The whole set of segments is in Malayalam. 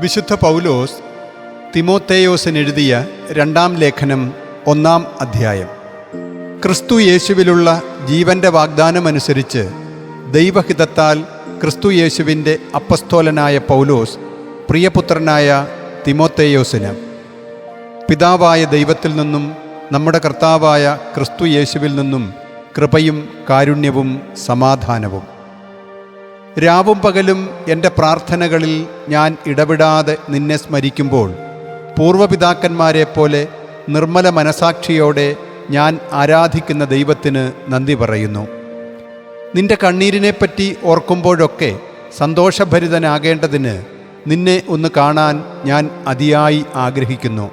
വിശുദ്ധ പൗലോസ് തിമോത്തേയോസിനെഴുതിയ രണ്ടാം ലേഖനം ഒന്നാം അധ്യായം. ക്രിസ്തു യേശുവിലുള്ള ജീവന്റെ വാഗ്ദാനമനുസരിച്ച് ദൈവഹിതത്താൽ ക്രിസ്തു യേശുവിന്റെ അപ്പസ്തോലനായ പൗലോസ് പ്രിയപുത്രനായ തിമോത്തേയോസിന്. പിതാവായ ദൈവത്തിൽ നിന്നും നമ്മുടെ കർത്താവായ ക്രിസ്തു യേശുവിൽ നിന്നും കൃപയും കാരുണ്യവും സമാധാനവും. രാവും പകലും എന്റെ പ്രാർത്ഥനകളിൽ ഞാൻ ഇടപെടാതെ നിന്നെ സ്മരിക്കുമ്പോൾ പൂർവപിതാക്കന്മാരെ പോലെ നിർമ്മല മനസാക്ഷിയോടെ ഞാൻ ആരാധിക്കുന്ന ദൈവത്തിന് നന്ദി പറയുന്നു. നിന്റെ കണ്ണീരിനെപ്പറ്റി ഓർക്കുമ്പോഴൊക്കെ സന്തോഷഭരിതനാകേണ്ടതിന് നിന്നെ ഒന്ന് കാണാൻ ഞാൻ അതിയായി ആഗ്രഹിക്കുന്നു.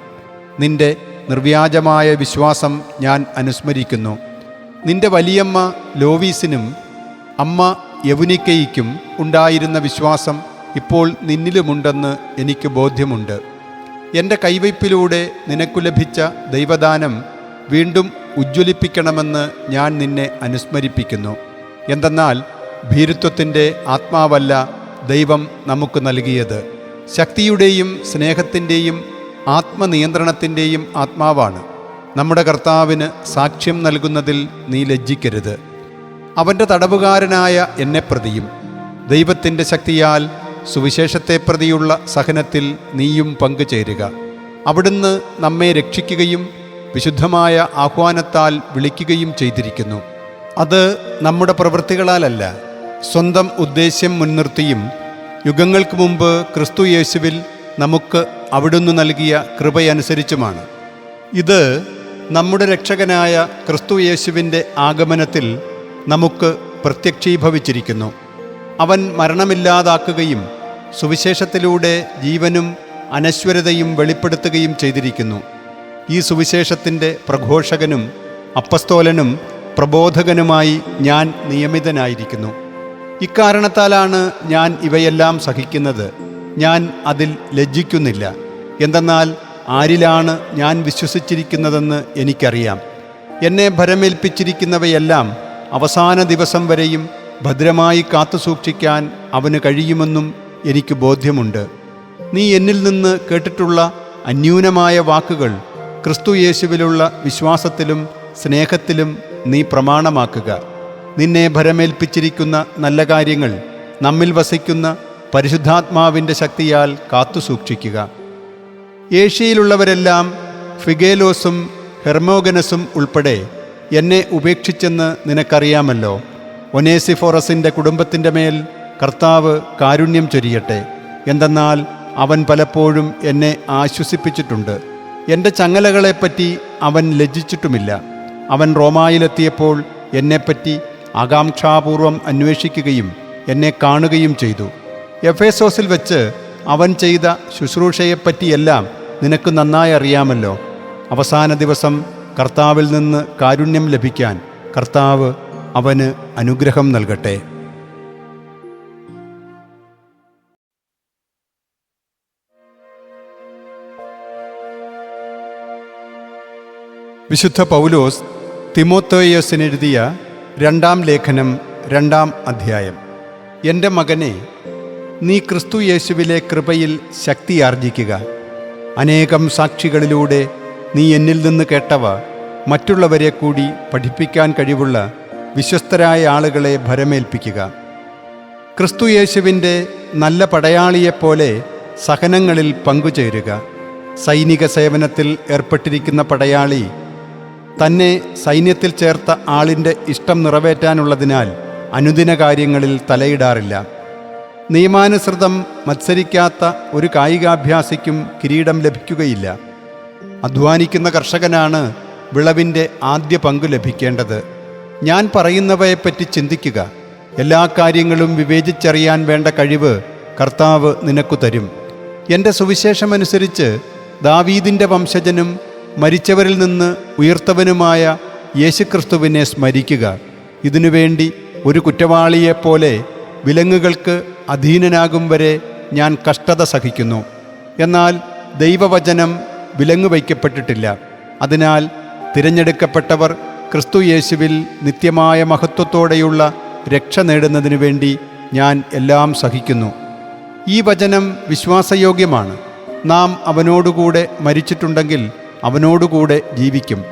നിന്റെ നിർവ്യാജമായ വിശ്വാസം ഞാൻ അനുസ്മരിക്കുന്നു. നിന്റെ വലിയമ്മ ലോവീസിനും അമ്മ യവുനിക്കയ്ക്കും ഉണ്ടായിരുന്ന വിശ്വാസം ഇപ്പോൾ നിന്നിലുമുണ്ടെന്ന് എനിക്ക് ബോധ്യമുണ്ട്. എന്റെ കൈവയ്പിലൂടെ നിനക്കു ലഭിച്ച ദൈവദാനം വീണ്ടും ഉജ്ജ്വലിപ്പിക്കണമെന്ന് ഞാൻ നിന്നെ അനുസ്മരിപ്പിക്കുന്നു. എന്തെന്നാൽ ഭീരുത്വത്തിന്റെ ആത്മാവല്ല ദൈവം നമുക്ക് നൽകിയത്. ശക്തിയുടെയും സ്നേഹത്തിന്റെയും ആത്മനിയന്ത്രണത്തിന്റെയും ആത്മാവാണ്. നമ്മുടെ കർത്താവിന് സാക്ഷ്യം നൽകുന്നതിൽ നീ ലജ്ജിക്കരുത്. അവന്റെ തടവുകാരനായ എന്നെ പ്രതിയും. ദൈവത്തിന്റെ ശക്തിയാൽ സുവിശേഷത്തെ പ്രതിയുള്ള സഹനത്തിൽ നീയും പങ്കുചേരുക. അവിടുന്ന് നമ്മെ രക്ഷിക്കുകയും വിശുദ്ധമായ ആഹ്വാനത്താൽ വിളിക്കുകയും ചെയ്തിരിക്കുന്നു. അത് നമ്മുടെ പ്രവൃത്തികളാലല്ല സ്വന്തം ഉദ്ദേശ്യം മുൻനിർത്തിയും യുഗങ്ങൾക്ക് മുമ്പ് ക്രിസ്തു യേശുവിൽ നമുക്ക് അവിടുന്ന് നൽകിയ കൃപയനുസരിച്ചുമാണ്. ഇത് നമ്മുടെ രക്ഷകനായ ക്രിസ്തു യേശുവിന്റെ ആഗമനത്തിൽ നമുക്ക് പ്രത്യക്ഷീഭവിച്ചിരിക്കുന്നു. അവൻ മരണമില്ലാതാക്കുകയും സുവിശേഷത്തിലൂടെ ജീവനും അനശ്വരതയും വെളിപ്പെടുത്തുകയും ചെയ്തിരിക്കുന്നു. ഈ സുവിശേഷത്തിന്റെ പ്രഘോഷകനും അപ്പസ്തോലനും പ്രബോധകനുമായി ഞാൻ നിയമിതനായിരിക്കുന്നു. ഇക്കാരണത്താലാണ് ഞാൻ ഇവയെല്ലാം സഹിക്കുന്നത്. ഞാൻ അതിൽ ലജ്ജിക്കുന്നില്ല. എന്തെന്നാൽ ആരിലാണ് ഞാൻ വിശ്വസിച്ചിരിക്കുന്നതെന്ന് എനിക്കറിയാം. എന്നെ ഭരമേൽപ്പിച്ചിരിക്കുന്നവയെല്ലാം അവസാന ദിവസം വരെയും ഭദ്രമായി കാത്തുസൂക്ഷിക്കാൻ അവന് കഴിയുമെന്നും എനിക്ക് ബോധ്യമുണ്ട്. നീ എന്നിൽ നിന്ന് കേട്ടിട്ടുള്ള അന്യൂനമായ വാക്കുകൾ ക്രിസ്തു യേശുവിലുള്ള വിശ്വാസത്തിലും സ്നേഹത്തിലും നീ പ്രമാണമാക്കുക. നിന്നെ ഭരമേൽപ്പിച്ചിരിക്കുന്ന നല്ല കാര്യങ്ങൾ നമ്മിൽ വസിക്കുന്ന പരിശുദ്ധാത്മാവിന്റെ ശക്തിയാൽ കാത്തുസൂക്ഷിക്കുക ഏഷ്യയിലുള്ളവരെല്ലാം ഫിഗേലോസും ഹെർമോഗനസും ഉൾപ്പെടെ എന്നെ ഉപേക്ഷിച്ചെന്ന് നിനക്കറിയാമല്ലോ. ഒനേസിഫോറസിന്റെ കുടുംബത്തിന്റെ മേൽ കർത്താവ് കാരുണ്യം ചൊരിയട്ടെ. എന്തെന്നാൽ അവൻ പലപ്പോഴും എന്നെ ആശ്വസിപ്പിച്ചിട്ടുണ്ട്. എന്റെ ചങ്ങലകളെപ്പറ്റി അവൻ ലജ്ജിച്ചിട്ടുമില്ല. അവൻ റോമായിലെത്തിയപ്പോൾ എന്നെപ്പറ്റി ആകാംക്ഷാപൂർവം അന്വേഷിക്കുകയും എന്നെ കാണുകയും ചെയ്തു. എഫേസോസിൽ വെച്ച് അവൻ ചെയ്ത ശുശ്രൂഷയെപ്പറ്റിയെല്ലാം നിനക്ക് നന്നായി അറിയാമല്ലോ. അവസാന ദിവസം കർത്താവിൽ നിന്ന് കാരുണ്യം ലഭിക്കാൻ കർത്താവ് അവന് അനുഗ്രഹം നൽകട്ടെ. വിശുദ്ധ പൗലോസ് തിമോത്തോയസിനെഴുതിയ രണ്ടാം ലേഖനം രണ്ടാം അധ്യായം. എന്റെ മകനെ നീ ക്രിസ്തു യേശുവിലെ കൃപയിൽ ശക്തിയാർജിക്കുക. അനേകം സാക്ഷികളിലൂടെ നീ എന്നിൽ നിന്ന് കേട്ടവ മറ്റുള്ളവരെ കൂടി പഠിപ്പിക്കാൻ കഴിവുള്ള വിശ്വസ്തരായ ആളുകളെ ഭരമേൽപ്പിക്കുക. ക്രിസ്തു യേശുവിന്റെ നല്ല പടയാളിയെപ്പോലെ സഹനങ്ങളിൽ പങ്കുചേരുക. സൈനിക സേവനത്തിൽ ഏർപ്പെട്ടിരിക്കുന്ന പടയാളി തന്നെ സൈന്യത്തിൽ ചേർത്ത ആളിന്റെ ഇഷ്ടം നിറവേറ്റാനുള്ളതിനാൽ അനുദിന കാര്യങ്ങളിൽ തലയിടാറില്ല. നിയമാനുസൃതം മത്സരിക്കാത്ത ഒരു കായികാഭ്യാസിക്കും കിരീടം ലഭിക്കുകയില്ല. അധ്വാനിക്കുന്ന കർഷകനാണ് വിളവിന്റെ ആദ്യ പങ്ക് ലഭിക്കേണ്ടത്. ഞാൻ പറയുന്നവയെപ്പറ്റി ചിന്തിക്കുക. എല്ലാ കാര്യങ്ങളും വിവേചിച്ചറിയാൻ വേണ്ട കഴിവ് കർത്താവ് നിനക്കു തരും. എന്റെ സുവിശേഷമനുസരിച്ച് ദാവീദിന്റെ വംശജനും മരിച്ചവരിൽ നിന്ന് ഉയർത്തവനുമായ യേശുക്രിസ്തുവിനെ സ്മരിക്കുക. ഇതിനുവേണ്ടി ഒരു കുറ്റവാളിയെപ്പോലെ വിലങ്ങുകൾക്ക് അധീനനാകും വരെ ഞാൻ കഷ്ടത സഹിക്കുന്നു. എന്നാൽ ദൈവവചനം വിലങ്ങു വയ്ക്കപ്പെട്ടിട്ടില്ല. അതിനാൽ തിരഞ്ഞെടുക്കപ്പെട്ടവർ ക്രിസ്തു യേശുവിൽ നിത്യമായ മഹത്വത്തോടെയുള്ള രക്ഷ നേടുന്നതിനു വേണ്ടി ഞാൻ എല്ലാം സഹിക്കുന്നു. ഈ വചനം വിശ്വാസയോഗ്യമാണ്. നാം അവനോടുകൂടെ മരിച്ചിട്ടുണ്ടെങ്കിൽ അവനോടുകൂടെ ജീവിക്കും.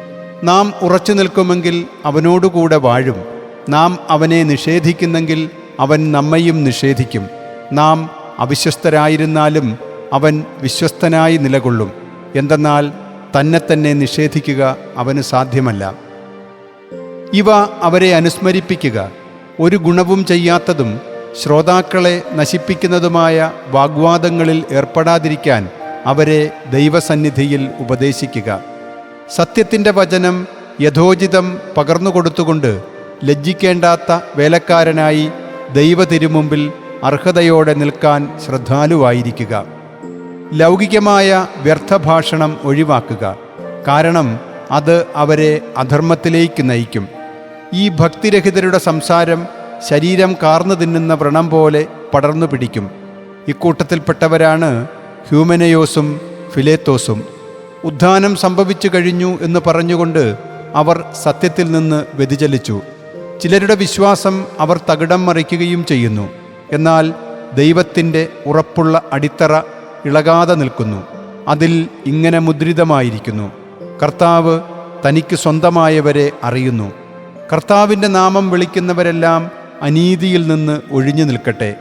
നാം ഉറച്ചു നിൽക്കുമെങ്കിൽ അവനോടുകൂടെ വാഴും. നാം അവനെ നിഷേധിക്കുന്നെങ്കിൽ അവൻ നമ്മയും നിഷേധിക്കും. നാം അവിശ്വസ്തരായിരുന്നാലും അവൻ വിശ്വസ്തനായി നിലകൊള്ളും. എന്തെന്നാൽ തന്നെ തന്നെ നിഷേധിക്കുക അവന് സാധ്യമല്ല. ഇവ അവരെ അനുസ്മരിപ്പിക്കുക ഒരു ഗുണവും ചെയ്യാത്തതും ശ്രോതാക്കളെ നശിപ്പിക്കുന്നതുമായ വാഗ്വാദങ്ങളിൽ ഏർപ്പെടാതിരിക്കാൻ അവരെ ദൈവസന്നിധിയിൽ ഉപദേശിക്കുക. സത്യത്തിന്റെ വചനം യഥോചിതം പകർന്നുകൊടുത്തുകൊണ്ട് ലജ്ജിക്കേണ്ടാത്ത വേലക്കാരനായി ദൈവതിരുമുമ്പിൽ അർഹതയോടെ നിൽക്കാൻ ശ്രദ്ധാലുവായിരിക്കുക. ലൗകികമായ വ്യർത്ഥഭാഷണം ഒഴിവാക്കുക. കാരണം അത് അവരെ അധർമ്മത്തിലേക്ക് നയിക്കും. ഈ ഭക്തിരഹിതരുടെ സംസാരം ശരീരം കാർന്നു തിന്നുന്ന വ്രണം പോലെ പടർന്നു പിടിക്കും. ഇക്കൂട്ടത്തിൽപ്പെട്ടവരാണ് ഹ്യൂമനയോസും ഫിലേത്തോസും. ഉദ്ധാനം സംഭവിച്ചു കഴിഞ്ഞു എന്ന് പറഞ്ഞുകൊണ്ട് അവർ സത്യത്തിൽ നിന്ന് വ്യതിചലിച്ചു. ചിലരുടെ വിശ്വാസം അവർ തകിടം മറിക്കുകയും ചെയ്യുന്നു. എന്നാൽ ദൈവത്തിന്റെ ഉറപ്പുള്ള അടിത്തറ ഇളകാതെ നിൽക്കുന്നു. അതിൽ ഇങ്ങനെ മുദ്രിതമായിരിക്കുന്നു. കർത്താവ് തനിക്ക് സ്വന്തമായവരെ അറിയുന്നു. കർത്താവിന്റെ നാമം വിളിക്കുന്നവരെല്ലാം അനീതിയിൽ നിന്ന് ഒഴിഞ്ഞു നിൽക്കട്ടെ.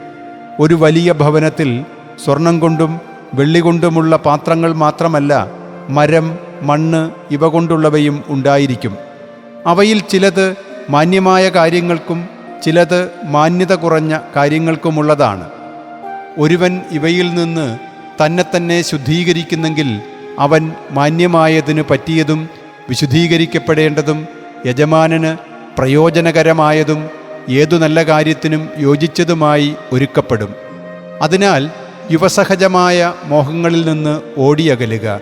ഒരു വലിയ ഭവനത്തിൽ സ്വർണം കൊണ്ടും വെള്ളി കൊണ്ടുമുള്ള പാത്രങ്ങൾ മാത്രമല്ല മരം മണ്ണ് ഇവ കൊണ്ടുള്ളവയും ഉണ്ടായിരിക്കും. അവയിൽ ചിലത് മാന്യമായ കാര്യങ്ങൾക്കും ചിലത് മാന്യത കുറഞ്ഞ കാര്യങ്ങൾക്കുമുള്ളതാണ്. ഒരുവൻ ഇവയിൽ നിന്ന് തന്നെ തന്നെ ശുദ്ധീകരിക്കുന്നെങ്കിൽ അവൻ മാന്യമായതിന് പറ്റിയതും വിശുദ്ധീകരിക്കപ്പെടേണ്ടതും യജമാനന് പ്രയോജനകരമായതും ഏതു നല്ല കാര്യത്തിനും യോജിച്ചതുമായി ഒരുക്കപ്പെടും. അതിനാൽ യുവസഹജമായ മോഹങ്ങളിൽ നിന്ന് ഓടിയകലുക.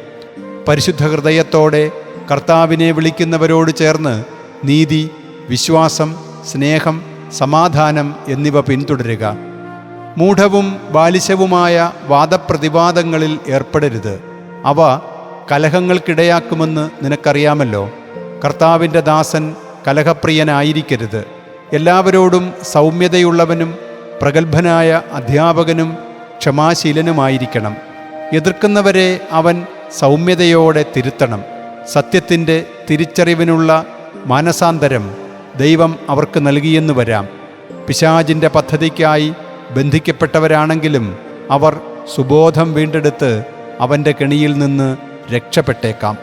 പരിശുദ്ധ ഹൃദയത്തോടെ കർത്താവിനെ വിളിക്കുന്നവരോട് ചേർന്ന് നീതി വിശ്വാസം സ്നേഹം സമാധാനം എന്നിവ പിന്തുടരുക. മൂഢവും ബാലിശവുമായ വാദപ്രതിവാദങ്ങളിൽ ഏർപ്പെടരുത്. അവ കലഹങ്ങൾക്കിടയാക്കുമെന്ന് നിനക്കറിയാമല്ലോ. കർത്താവിന്റെ ദാസൻ കലഹപ്രിയനായിരിക്കരുത്. എല്ലാവരോടും സൗമ്യതയുള്ളവനും പ്രഗത്ഭനായ അധ്യാപകനും ക്ഷമാശീലനുമായിരിക്കണം. എതിർക്കുന്നവരെ അവൻ സൗമ്യതയോടെ തിരുത്തണം. സത്യത്തിന്റെ തിരിച്ചറിവിനുള്ള മാനസാന്തരം ദൈവം അവർക്ക് നൽകിയെന്ന് വരാം. പിശാജിന്റെ പദ്ധതിക്കായി ബന്ധിക്കപ്പെട്ടവരാണെങ്കിലും അവർ സുബോധം വീണ്ടെടുത്ത് അവന്റെ കെണിയിൽ നിന്ന് രക്ഷപ്പെട്ടേക്കാം.